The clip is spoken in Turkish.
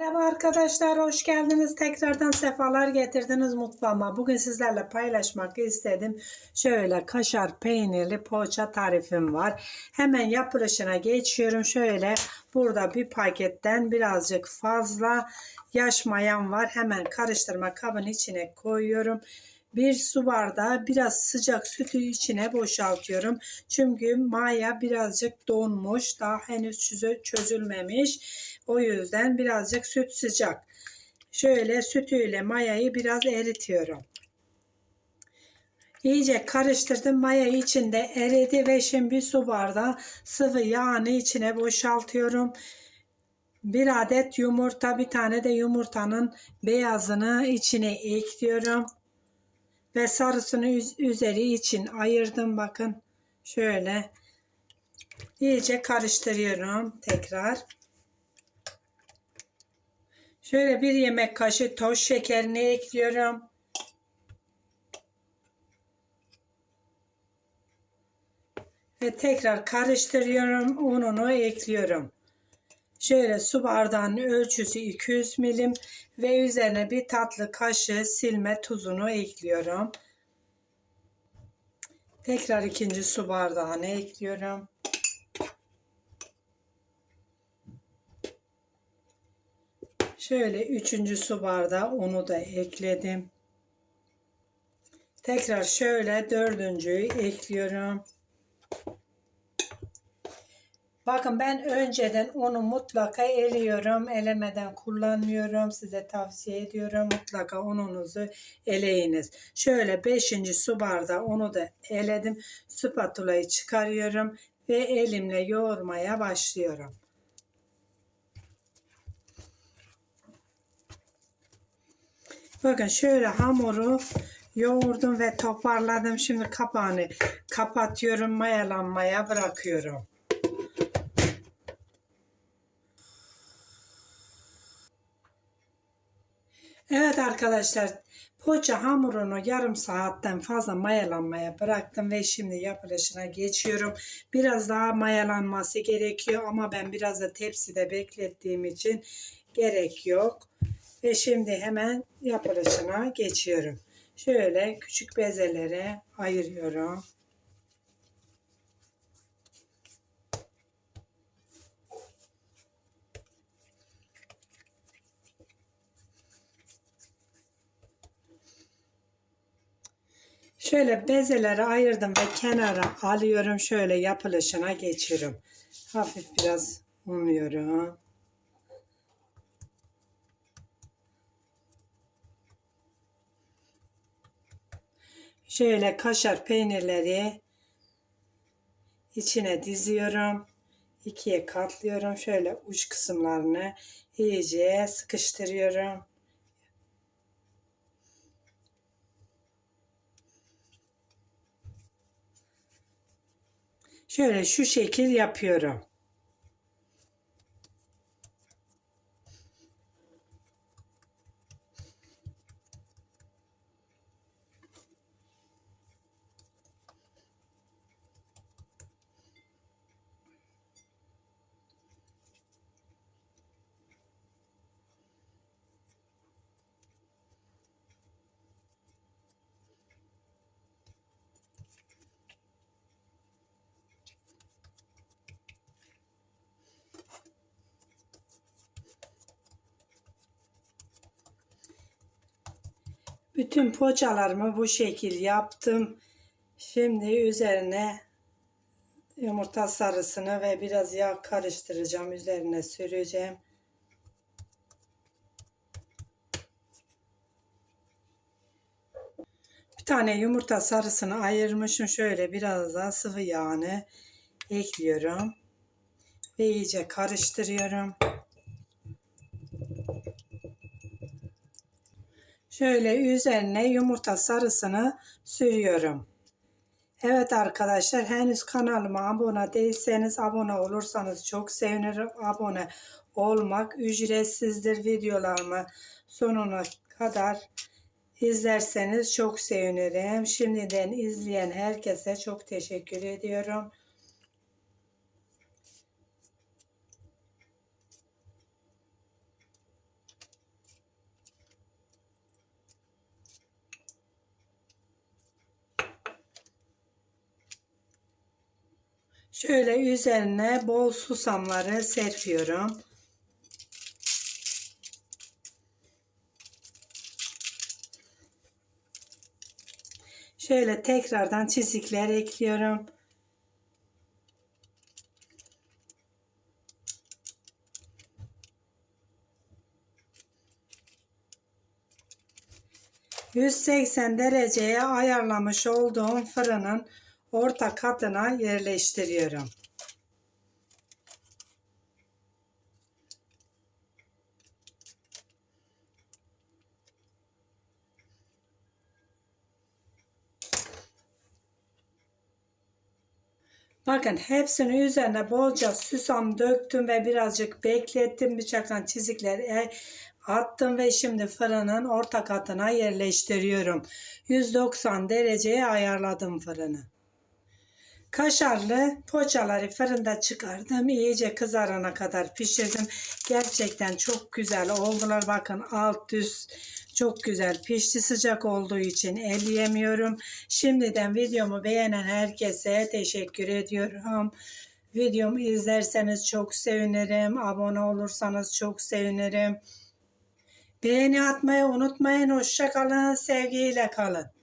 Merhaba arkadaşlar, hoş geldiniz. Tekrardan sefalar getirdiniz mutfağıma. Bugün sizlerle paylaşmak istedim. Şöyle kaşar peynirli poğaça tarifim var. Hemen yapılışına geçiyorum. Şöyle burada bir paketten birazcık fazla yaş mayam var. Hemen karıştırma kabın içine koyuyorum. Bir su bardağı biraz sıcak sütü içine boşaltıyorum. Çünkü maya birazcık donmuş. Daha henüz çözü- çözülmemiş. O yüzden birazcık süt sıcak. Şöyle sütüyle mayayı biraz eritiyorum. İyice karıştırdım. Maya içinde eridi ve şimdi su bardağı sıvı yağını içine boşaltıyorum. Bir adet yumurta, bir tane de yumurtanın beyazını içine ekliyorum. Ve sarısını üz- üzeri için ayırdım bakın. Şöyle iyice karıştırıyorum tekrar. Şöyle bir yemek kaşığı toz şekerini ekliyorum. Ve tekrar karıştırıyorum. Ununu ekliyorum. Şöyle su bardağının ölçüsü 200 milim ve üzerine bir tatlı kaşığı silme tuzunu ekliyorum. Tekrar ikinci su bardağını ekliyorum. Şöyle üçüncü su bardağı unu da ekledim. Tekrar şöyle dördüncüyü ekliyorum. Bakın ben önceden unu mutlaka eliyorum. Elemeden kullanmıyorum. Size tavsiye ediyorum. Mutlaka ununuzu eleyiniz. Şöyle 5. su bardağı unu da eledim. Spatulayı çıkarıyorum ve elimle yoğurmaya başlıyorum. Bakın şöyle hamuru yoğurdum ve toparladım. Şimdi kapağını kapatıyorum. Mayalanmaya bırakıyorum. Evet arkadaşlar poğaça hamurunu yarım saatten fazla mayalanmaya bıraktım ve şimdi yapılışına geçiyorum. Biraz daha mayalanması gerekiyor ama ben biraz da tepside beklettiğim için gerek yok. Ve şimdi hemen yapılışına geçiyorum. Şöyle küçük bezelere ayırıyorum. Şöyle bezeleri ayırdım ve kenara alıyorum. Şöyle yapılışına geçiyorum. Hafif biraz unluyorum. Şöyle kaşar peynirleri içine diziyorum. İkiye katlıyorum. Şöyle uç kısımlarını iyice sıkıştırıyorum. Şöyle şu şekil yapıyorum. Bütün poğaçalarımı bu şekil yaptım. Şimdi üzerine yumurta sarısını ve biraz yağ karıştıracağım. Üzerine süreceğim. Bir tane yumurta sarısını ayırmışım. Şöyle biraz daha sıvı yağını ekliyorum. Ve iyice karıştırıyorum. Şöyle üzerine yumurta sarısını sürüyorum. Evet arkadaşlar henüz kanalıma abone değilseniz abone olursanız çok sevinirim. Abone olmak ücretsizdir. Videolarımı sonuna kadar izlerseniz çok sevinirim. Şimdiden izleyen herkese çok teşekkür ediyorum. Şöyle üzerine bol susamları serpiyorum. Şöyle tekrardan çizikler ekliyorum. ...180 dereceye ayarlamış olduğum fırının orta katına yerleştiriyorum. Bakın hepsini üzerine bolca susam döktüm ve birazcık beklettim. Bıçakla çizikleri attım ve şimdi fırının orta katına yerleştiriyorum. 190 dereceye ayarladım fırını. Kaşarlı poğaçaları fırında çıkardım. İyice kızarana kadar pişirdim. Gerçekten çok güzel oldular. Bakın alt üst çok güzel pişti. Sıcak olduğu için elleyemiyorum. Şimdiden videomu beğenen herkese teşekkür ediyorum. Videomu izlerseniz çok sevinirim. Abone olursanız çok sevinirim. Beğeni atmayı unutmayın. Hoşça kalın. Sevgiyle kalın.